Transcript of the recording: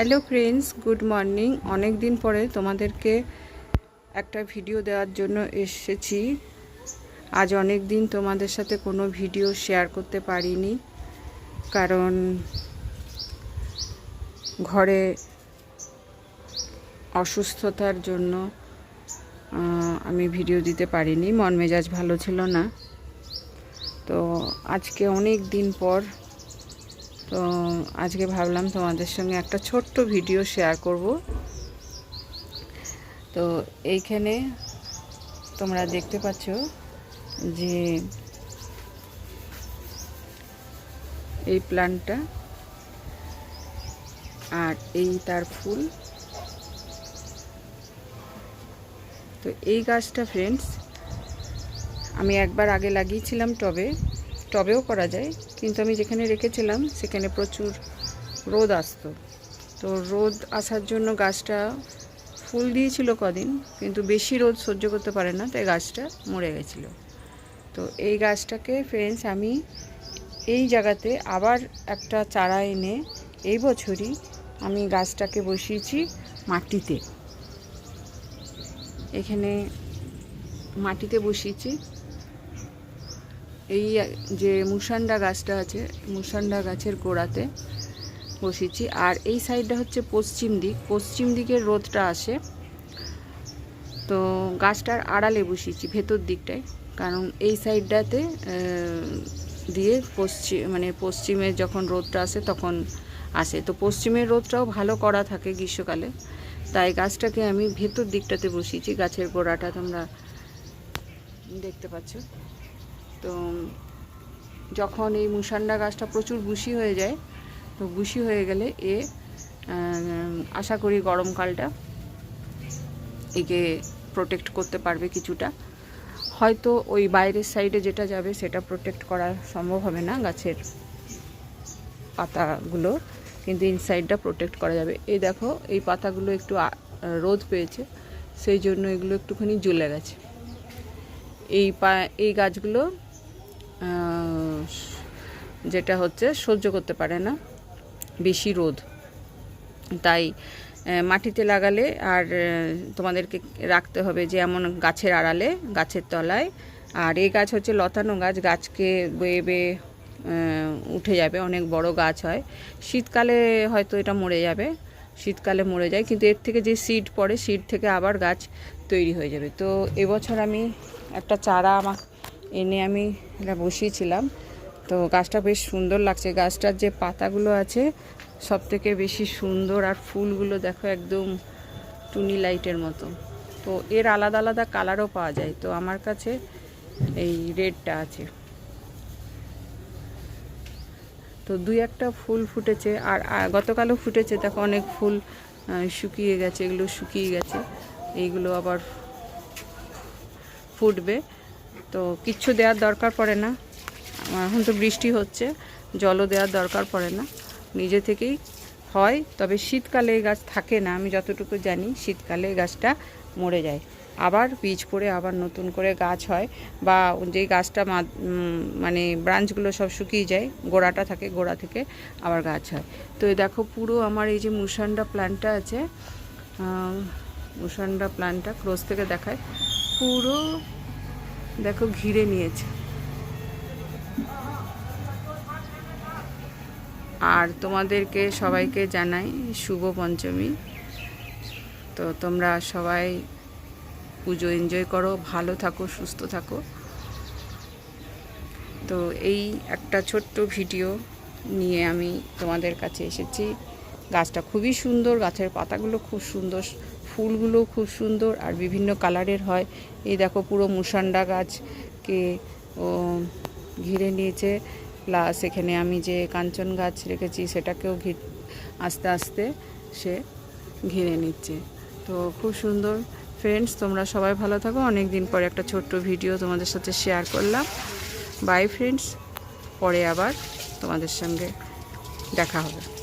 Hello friends, good morning. অনেক দিন পরে তোমাদেরকে একটা ভিডিও দেওয়ার জন্য এসেছি। আজ অনেক দিন তোমাদের সাথে কোনো ভিডিও শেয়ার করতে পারিনি, কারণ ঘরে অসুস্থতার জন্য আমি ভিডিও দিতে পারিনি। মন মেজাজ ভালো ছিল না। তো আজকে অনেক দিন পর তো আজকে ভাবলাম তোমাদের সঙ্গে একটা ছোট্ট ভিডিও শেয়ার করব। তো এইখানে তোমরা দেখতে পাচ্ছ যে এই প্ল্যান্টটা আর এই তার ফুল। তো এই গাছটা ফ্রেন্ডস আমি একবার আগে লাগিয়েছিলাম টবে। টবেও করা যায়, কিন্তু আমি যেখানে রেখেছিলাম সেখানে প্রচুর রোদ আসতো। তো রোদ আসার জন্য গাছটা ফুল দিয়েছিল কদিন, কিন্তু বেশি রোদ সহ্য করতে পারে না, তাই গাছটা মরে গেছিল। তো এই গাছটাকে ফ্রেন্ডস আমি এই জায়গাতে আবার একটা চারা এনে এই বছরই আমি গাছটাকে বসিয়েছি মাটিতে। এখানে মাটিতে বসিয়েছি। এই যে মুসান্ডা গাছটা আছে মুসান্ডা গাছের গোড়াতে বসিয়েছি আর এই সাইডটা হচ্ছে পশ্চিম দিক। পশ্চিম দিকের রোদটা আসে। তো গাছটার আড়ালে বসিয়েছি ভেতর দিকটায়। কারণ এই সাইডটাতে দিয়ে পশ্চিম মানে পশ্চিমে যখন রোদটা আসে তখন আসে। তো পশ্চিমের রোদটাও ভালো করা থাকে গ্রীষ্মকালে। তাই গাছটাকে আমি ভেতর দিকটাতে বসিয়েছি, গাছের গোড়াটা তোমরা দেখতে পাচ্ছ। তো যখন এই মুসান্ডা গাছটা প্রচুর বুশি হয়ে যায়, তো বুশি হয়ে গেলে এ আশা করি গরমকালটা একে প্রোটেক্ট করতে পারবে কিছুটা। হয়তো ওই বাইরের সাইডে যেটা যাবে সেটা প্রোটেক্ট করা সম্ভব হবে না গাছের পাতাগুলো, কিন্তু ইনসাইডটা প্রোটেক্ট করা যাবে। এই দেখো, এই পাতাগুলো একটু রোদ পেয়েছে, সেই জন্য এগুলো একটুখানি জ্বলে গেছে। এই পা, এই গাছগুলো যেটা হচ্ছে সহ্য করতে পারে না, বেশি রোদ। তাই মাটিতে লাগালে আর তোমাদেরকে রাখতে হবে যে এমন গাছের আড়ালে, গাছের তলায়। আর এই গাছ হচ্ছে লতানো গাছ, গাছকে বেয়ে বেয়ে উঠে যাবে, অনেক বড় গাছ হয়। শীতকালে হয়তো এটা মরে যাবে, শীতকালে মরে যায়, কিন্তু এর থেকে যে সিড পড়ে সিড থেকে আবার গাছ তৈরি হয়ে যাবে। তো এবছর আমি একটা চারা আমার এনে আমি এটা বসিয়েছিলাম। তো গাছটা বেশ সুন্দর লাগছে। গাছটার যে পাতাগুলো আছে সব থেকে বেশি সুন্দর আর ফুলগুলো দেখো একদম টুনি লাইটের মতো। তো এর আলাদা আলাদা কালারও পাওয়া যায়। তো আমার কাছে এই রেডটা আছে। তো দুই একটা ফুল ফুটেছে আর গতকালও ফুটেছে। দেখো অনেক ফুল শুকিয়ে গেছে, এগুলো শুকিয়ে গেছে। এইগুলো আবার ফুটবে। তো কিচ্ছু দেওয়ার দরকার পড়ে না। এখন তো বৃষ্টি হচ্ছে, জলও দেওয়ার দরকার পড়ে না। নিজে থেকেই হয়, তবে শীতকালে এই গাছ থাকে না, আমি যতটুকু জানি শীতকালে এই গাছটা মরে যায়। আবার বীজ পড়ে, আবার নতুন করে গাছ হয় বা যেই গাছটা মানে ব্রাঞ্চগুলো সব শুকিয়ে যায়, গোড়াটা থাকে, গোড়া থেকে আবার গাছ হয়। তো দেখো পুরো আমার এই যে মুসান্ডা প্ল্যান্টটা আছে মুসান্ডা প্ল্যান্টটা ক্রোস থেকে দেখায়। পুরো দেখো ঘিরে নিয়েছে। আর তোমাদেরকে সবাইকে জানাই শুভ পঞ্চমী। তো তোমরা সবাই পুজো এনজয় করো, ভালো থাকো, সুস্থ থাকো। তো এই একটা ছোট্ট ভিডিও নিয়ে আমি তোমাদের কাছে এসেছি। গাছটা খুবই সুন্দর, গাছের পাতাগুলো খুব সুন্দর ফুলগুলো খুব সুন্দর আর বিভিন্ন কালারের হয়। এই দেখো পুরো মুসান্ডা গাছকে ঘিরে নিয়েছে। প্লাস এখানে আমি যে কাঞ্চন গাছ রেখেছি সেটাকেও ঘি, আস্তে আস্তে সে ঘিরে নিচ্ছে। তো খুব সুন্দর। ফ্রেন্ডস, তোমরা সবাই ভালো থাকো। অনেক দিন পরে একটা ছোট্ট ভিডিও তোমাদের সাথে শেয়ার করলাম। বাই ফ্রেন্ডস, পরে আবার তোমাদের সঙ্গে দেখা হবে।